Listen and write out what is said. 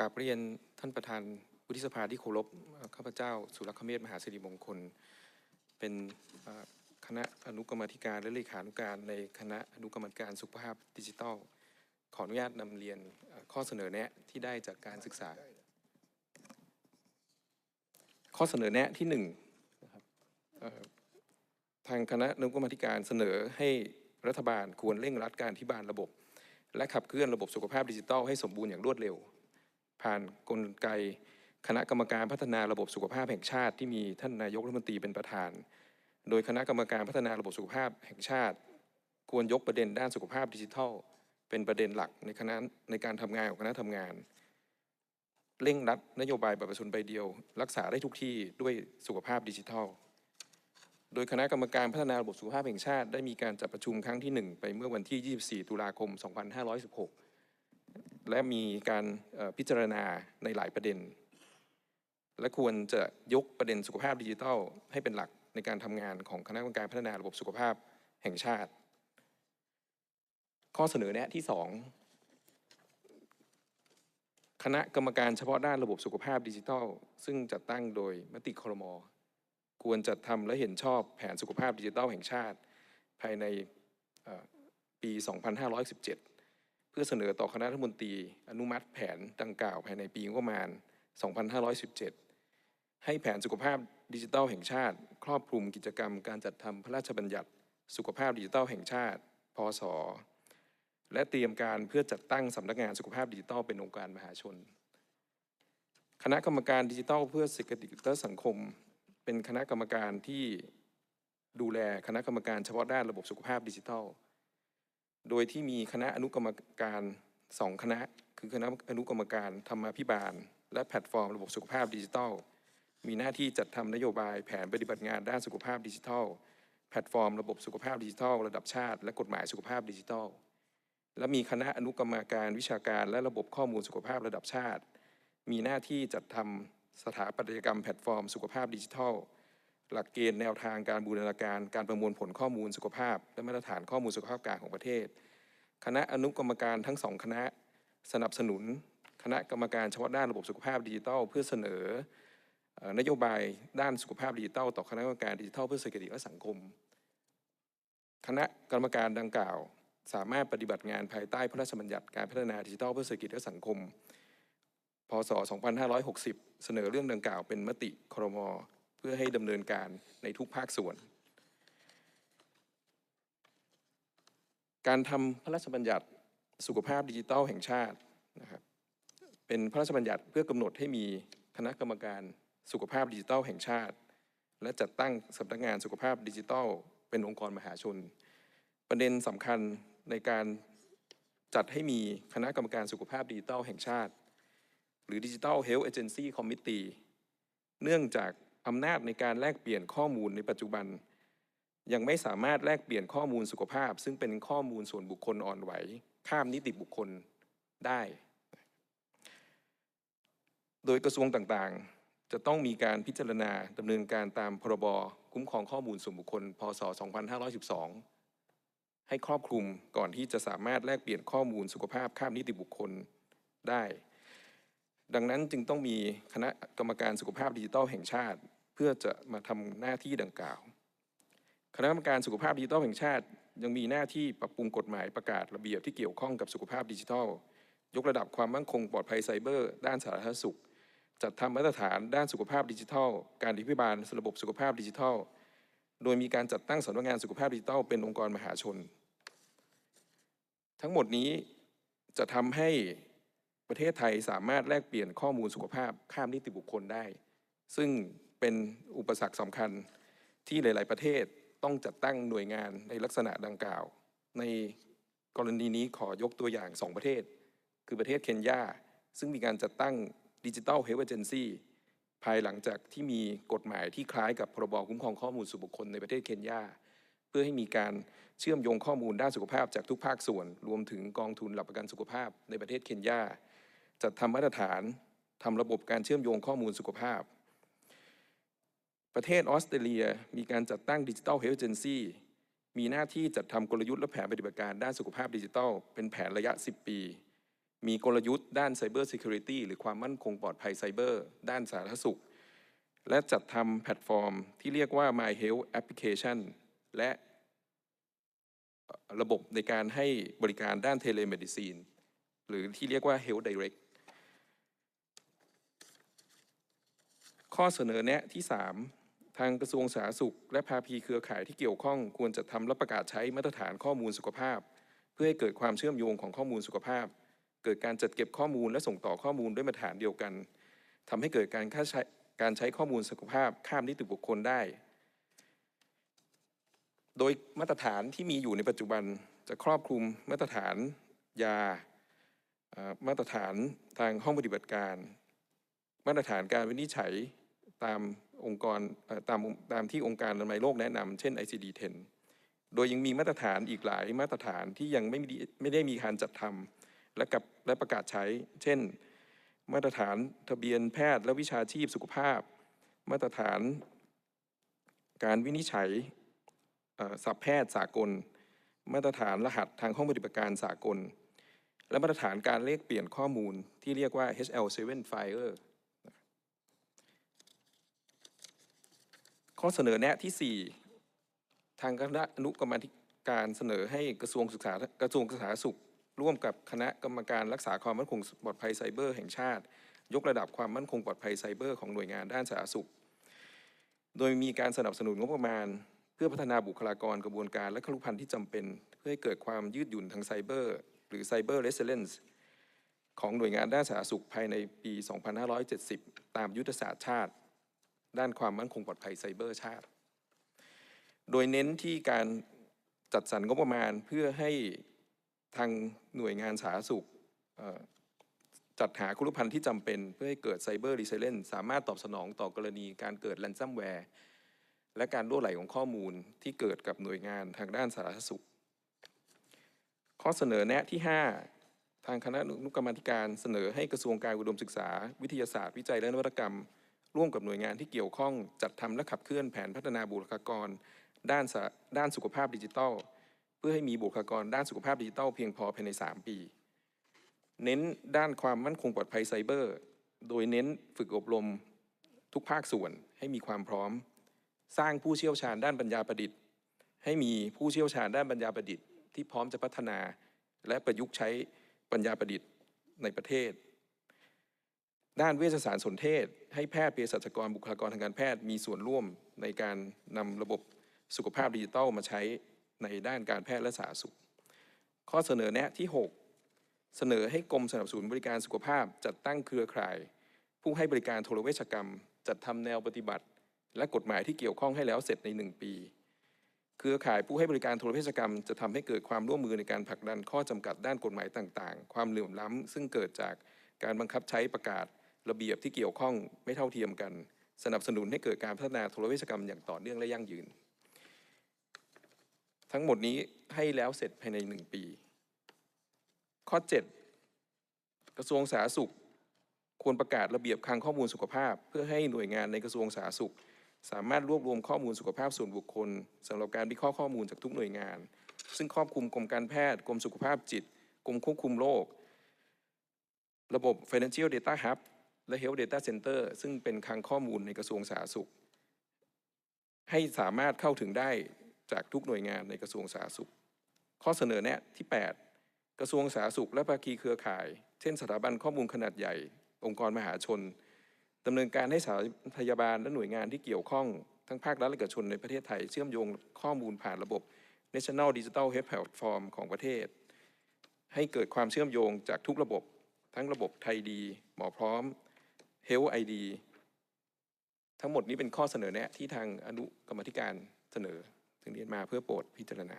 กราบเรียนท่านประธานวุฒิสภาที่เคารพข้าพเจ้า สุรคเมธมหาสิริมงคล เป็นคณะอนุกรรมธิการและเลขานุการในคณะอนุกรรมธิการสุขภาพดิจิทัล ขออนุญาตนำเรียนข้อเสนอแนะที่ได้จากการศึกษา ข้อเสนอแนะที่หนึ่งทางคณะอนุกรรมธิการเสนอให้รัฐบาลควรเร่งรัดการที่บานระบบ และขับเคลื่อนระบบสุขภาพดิจิทัลให้สมบูรณ์อย่างรวดเร็ว ผ่านกลไก คณะกรรมการพัฒนาระบบสุขภาพแห่งชาติที่มีท่านนายกรัฐมนตรีเป็นประธาน โดยคณะกรรมการพัฒนาระบบสุขภาพแห่งชาติ ควรยกประเด็นด้านสุขภาพดิจิทัล เป็นประเด็นหลักในคณะในการทำงานของคณะทำงาน เร่งรัดนโยบายบัตรประชาชนใบเดียว รักษาได้ทุกที่ด้วยสุขภาพดิจิทัล โดยคณะกรรมการพัฒนาระบบสุขภาพแห่งชาติ ได้มีการจัดประชุมครั้งที่ 1 ไปเมื่อวันที่ 24 ตุลาคม 2516 และมีการพิจารณาในหลายประเด็น และควรจะยกประเด็นสุขภาพดิจิทัล ให้เป็นหลักในการทำงานของคณะกรรมการพัฒนาระบบสุขภาพแห่งชาติ ข้อเสนอแนะที่ 2 คณะกรรมการเฉพาะด้านระบบสุขภาพดิจิทัล ซึ่งจัดตั้งโดยมติครม ควรจัดทำและเห็นชอบแผนสุขภาพดิจิทัลแห่งชาติ ภายในปี 2517 พื่อเสนอต่อคณะรัฐมนตรี อนุมัติแผนดังกล่าวภายในปีงบประมาณ 2517 ให้แผนสุขภาพดิจิทัลแห่งชาติ ครอบคลุมกิจกรรมการจัดทำพระราชบัญญัติสุขภาพดิจิทัลแห่งชาติ พศ และเตรียมการเพื่อจัดตั้งสำนักงานสุขภาพดิจิทัลเป็นองค์การมหาชน คณะกรรมการดิจิทัลเพื่อเศรษฐกิจและสังคม เป็นคณะกรรมการที่ดูแลคณะกรรมการเฉพาะด้านระบบสุขภาพดิจิทัล โดยที่มีคณะอนุกรรมการสองคณะ คือคณะอนุกรรมการธรรมาภิบาล และแพลตฟอร์มระบบสุขภาพดิจิทัล มีหน้าที่จัดทำนโยบายแผนปฏิบัติงานด้านสุขภาพดิจิทัล แพลตฟอร์มระบบสุขภาพดิจิทัล ระดับชาติและกฎหมายสุขภาพดิจิทัล และมีคณะอนุกรรมการวิชาการและระบบข้อมูลสุขภาพระดับชาติ มีหน้าที่จัดทำสถาปัตยกรรมแพลตฟอร์มสุขภาพดิจิทัล หลักเกณฑ์แนวทางการบูรณาการการประมวลผลข้อมูลสุขภาพ และมาตรฐานข้อมูลสุขภาพกลางของประเทศ คณะอนุกรรมการทั้งสองคณะสนับสนุน คณะกรรมการเฉพาะด้านระบบสุขภาพดิจิทัล เพื่อเสนอนโยบายด้านสุขภาพดิจิทัล ต่อคณะกรรมการดิจิทัลเพื่อเศรษฐกิจและสังคม คณะกรรมการดังกล่าว สามารถปฏิบัติงานภายใต้พระราชบัญญัติการพัฒนาดิจิทัลเพื่อเศรษฐกิจและสังคม พศ 2560 เสนอเรื่องดังกล่าวเป็นมติครม พื่อให้ดำเนินการในทุกภาคส่วน การทำพระราชบัญญัติสุขภาพดิจิทัลแห่งชาตินะครับเป็นพระราชบัญญัติเพื่อกำหนดให้มีคณะกรรมการสุขภาพดิจิทัลแห่งชาติ และจัดตั้งสำนักงานสุขภาพดิจิทัล เป็นองค์กรมหาชน ประเด็นสำคัญในการจัดให้มีคณะกรรมการสุขภาพดิจิทัลแห่งชาติ หรือ Digital Health Agency Committee เนื่องจาก อำนาจในการแลกเปลี่ยนข้อมูลในปัจจุบัน ยังไม่สามารถแลกเปลี่ยนข้อมูลสุขภาพ ซึ่งเป็นข้อมูลส่วนบุคคลอ่อนไหว ข้ามนิติบุคคลได้ โดยกระทรวงต่างๆ จะต้องมีการพิจารณาดำเนินการตามพรบคุ้มครองข้อมูลส่วนบุคคล พศ 2512 ให้ครอบคลุมก่อนที่จะสามารถแลกเปลี่ยนข้อมูลสุขภาพข้ามนิติบุคคลได้ดังนั้นจึงต้องมีคณะกรรมการสุขภาพดิจิทัลแห่งชาติ เพื่อจะมาทำหน้าที่ดังกล่าว คณะกรรมการสุขภาพดิจิทัลแห่งชาติ ยังมีหน้าที่ปรับปรุงกฎหมายประกาศระเบียบที่เกี่ยวข้องกับสุขภาพดิจิทัล ยกระดับความมั่นคงปลอดภัยไซเบอร์ ด้านสาธารณสุข จัดทำมาตรฐานด้านสุขภาพดิจิทัล การอภิบาลระบบสุขภาพดิจิทัล โดยมีการจัดตั้งสำนักงานสุขภาพดิจิทัลเป็นองค์กรมหาชน ทั้งหมดนี้จะทำให้ประเทศไทยสามารถแลกเปลี่ยนข้อมูลสุขภาพข้ามนิติบุคคลได้ ซึ่ง เป็นอุปสรรคสำคัญที่หลาย ๆ ประเทศต้องจัดตั้งหน่วยงานในลักษณะดังกล่าว ในกรณีนี้ขอยกตัวอย่าง 2 ประเทศ คือประเทศเคนยาซึ่งมีการจัดตั้งดิจิ t a ลเฮล t h เ g นซีภายหลังจากที่มีกฎหมายที่คล้ายกับพรบคุ้มครองข้อมูลส่วนบุคคลในประเทศเคนยาเพื่อให้มีการเชื่อมโยงข้อมูลด้านสุขภาพจากทุกภาคส่วน รวมถึงกองทุนหลักประกันสุขภาพในประเทศเคนยาจัดทำมาตรฐานทำระบบการเชื่อมโยงข้อมูลสุขภาพ ประเทศออสเตรเลียมีการจัดตั้งดิจิ t a ลเฮล t h เ g นซีมีหน้าที่จัดทำกลยุทธ์และแผนปฏิบัติการด้านสุขภาพดิจิทัล เป็นแผนระยะ 10 ปี มีกลยุทธ์ด้าน Cyber Security หรือความมั่นคงปลอดภัยไซเบอร์ ด้านสาธารณสุข และจัดทำแพลตฟอร์ม ที่เรียกว่า My Health Application และระบบในการให้บริการด้านเทเลเมดิซีนหรือที่เรียกว่า Health Direct ข้อเสนอแนะที่ 3 ทางกระทรวงสาธารณสุข และภาคีเครือข่ายที่เกี่ยวข้องควรจะทำและประกาศใช้มาตรฐานข้อมูลสุขภาพ เพื่อให้เกิดความเชื่อมโยงของข้อมูลสุขภาพ เกิดการจัดเก็บข้อมูลและส่งต่อข้อมูลด้วยมาตรฐานเดียวกันทำให้เกิดการค่าใช้การใช้ข้อมูลสุขภาพข้ามนิติบุคคลได้ โดยมาตรฐานที่มีอยู่ในปัจจุบันจะครอบคลุมมาตรฐานยา มาตรฐานทางห้องปฏิบัติการ มาตรฐานการวินิจฉัย ตามองค์กรตามตามที่องค์การอนามัยโลกแนะนำเช่น ICD-10 โดยยังมีมาตรฐานอีกหลายมาตรฐานที่ยังไม่ไม่ได้มีการจัดทำและกับและประกาศใช้ เช่น มาตรฐานทะเบียนแพทย์และวิชาชีพสุขภาพ มาตรฐาน การวินิจฉัยเอ่อศัพแพทย์สากล มาตรฐานรหัสทางห้องปฏิบัติการสากล และมาตรฐานการเลขเปลี่ยนข้อมูลที่เรียกว่า HL7 Fire ข้อเสนอแนะที่ 4 ทางคณะอนุกรรมการเสนอให้กระทรวงศึกษากระทรวงสาธารณสุข ร่วมกับคณะกรรมการรักษาความมั่นคงปลอดภัยไซเบอร์แห่งชาติ ยกระดับความมั่นคงปลอดภัยไซเบอร์ของหน่วยงานด้านสาธารณสุข โดยมีการสนับสนุนงบประมาณ เพื่อพัฒนาบุคลากรกระบวนการและครุพันธ์ที่จำเป็น เพื่อให้เกิดความยืดหยุ่นทางไซเบอร์หรือไซเบอร์เรสเ i น n ์ของหน่วยงานด้านสาธารณสุขภายในปี 2570 ตามยุทธศาสตร์ชาติ ด้านความมั่นคงปลอดภัยไซเบอร์ชาติ โดยเน้นที่การจัดสรรงบประมาณเพื่อให้ทางหน่วยงานสาธารณสุขจัดหาคุรุพันธ์ที่จำเป็นเพื่อให้เกิดไซเบอร์รีเซเลนสามารถตอบสนองต่อกรณีการเกิดแ a นซัมแวร์และการรั่วไหลของข้อมูลที่เกิดกับหน่วยงานทางด้านสาธารณสุข ข้อเสนอแนะที่ 5 ทางคณะอนุกรรมธิการเสนอให้กระทรวงการอุดมศึกษา วิทยาศาสตร์ วิจัยและนวัตกรรม ร่วมกับหน่วยงานที่เกี่ยวข้องจัดทำและขับเคลื่อนแผนพัฒนาบุคลากร ด้านสาด้านสุขภาพดิจิทัล เพื่อให้มีบุคลากรด้านสุขภาพดิจิทัลเพียงพอภายใน 3 ปี เน้นด้านความมั่นคงปลอดภัยไซเบอร์ โดยเน้นฝึกอบรมทุกภาคส่วนให้มีความพร้อม สร้างผู้เชี่ยวชาญด้านปัญญาประดิษฐ์ ให้มีผู้เชี่ยวชาญด้านปัญญาประดิษฐ์ที่พร้อมจะพัฒนา และประยุกต์ใช้ปัญญาประดิษฐ์ในประเทศ ด้านเวชศาสตร์สนเทศ ให้แพทย์เภสัชกรบุคลากรทางการแพทย์มีส่วนร่วมในการนำระบบสุขภาพดิจิทัลมาใช้ในด้านการแพทย์และสาธารณสุข ข้อเสนอแนะที่ 6 เสนอให้กรมสนับสนุนบริการสุขภาพจัดตั้งเครือข่าย ผู้ให้บริการโทรเวชกรรม จัดทำแนวปฏิบัติ และกฎหมายที่เกี่ยวข้องให้แล้วเสร็จใน 1 ปี เครือข่ายผู้ให้บริการโทรเวชกรรม จะทำให้เกิดความร่วมมือในการผลักดันข้อจำกัดด้านกฎหมายต่าง ๆ ความเหลื่อมล้ำซึ่งเกิดจากการบังคับใช้ประกาศ ระเบียบที่เกี่ยวข้องไม่เท่าเทียมกัน สนับสนุนให้เกิดการพัฒนาโทรเวชกรรมอย่างต่อเนื่องและยั่งยืน ทั้งหมดนี้ให้แล้วเสร็จภายใน 1 ปี ข้อ 7 กระทรวงสาธารณสุข ควรประกาศระเบียบคลังข้อมูลสุขภาพ เพื่อให้หน่วยงานในกระทรวงสาธารณสุข สามารถรวบรวมข้อมูลสุขภาพส่วนบุคคลสำหรับการวิเคราะห์ข้อมูลจากทุกหน่วยงาน ซึ่งครอบคลุมกรมการแพทย์กรมสุขภาพจิตกรมควบคุมโรคระบบ Financial Data Hub และ Health Data Center ซึ่งเป็นคลังข้อมูลในกระทรวงสาธารณสุข ให้สามารถเข้าถึงได้จากทุกหน่วยงานในกระทรวงสาธารณสุข ข้อเสนอแนะที่ 8 กระทรวงสาธารณสุข และภาคีเครือข่าย เช่นสถาบันข้อมูลขนาดใหญ่ องค์กรมหาชนดำเนินการให้สถานพยาบาลและหน่วยงานที่เกี่ยวข้องทั้งภาครัฐและเอกชนในประเทศไทย เชื่อมโยงข้อมูลผ่านระบบ National Digital Health Platform ของประเทศ ให้เกิดความเชื่อมโยงจากทุกระบบ ทั้งระบบไทยดี หมอพร้อม Health ID ทั้งหมดนี้เป็นข้อเสนอแนะที่ทางอนุกรรมธิการเสนอ ถึงเรียนมาเพื่อโปรดพิจารณา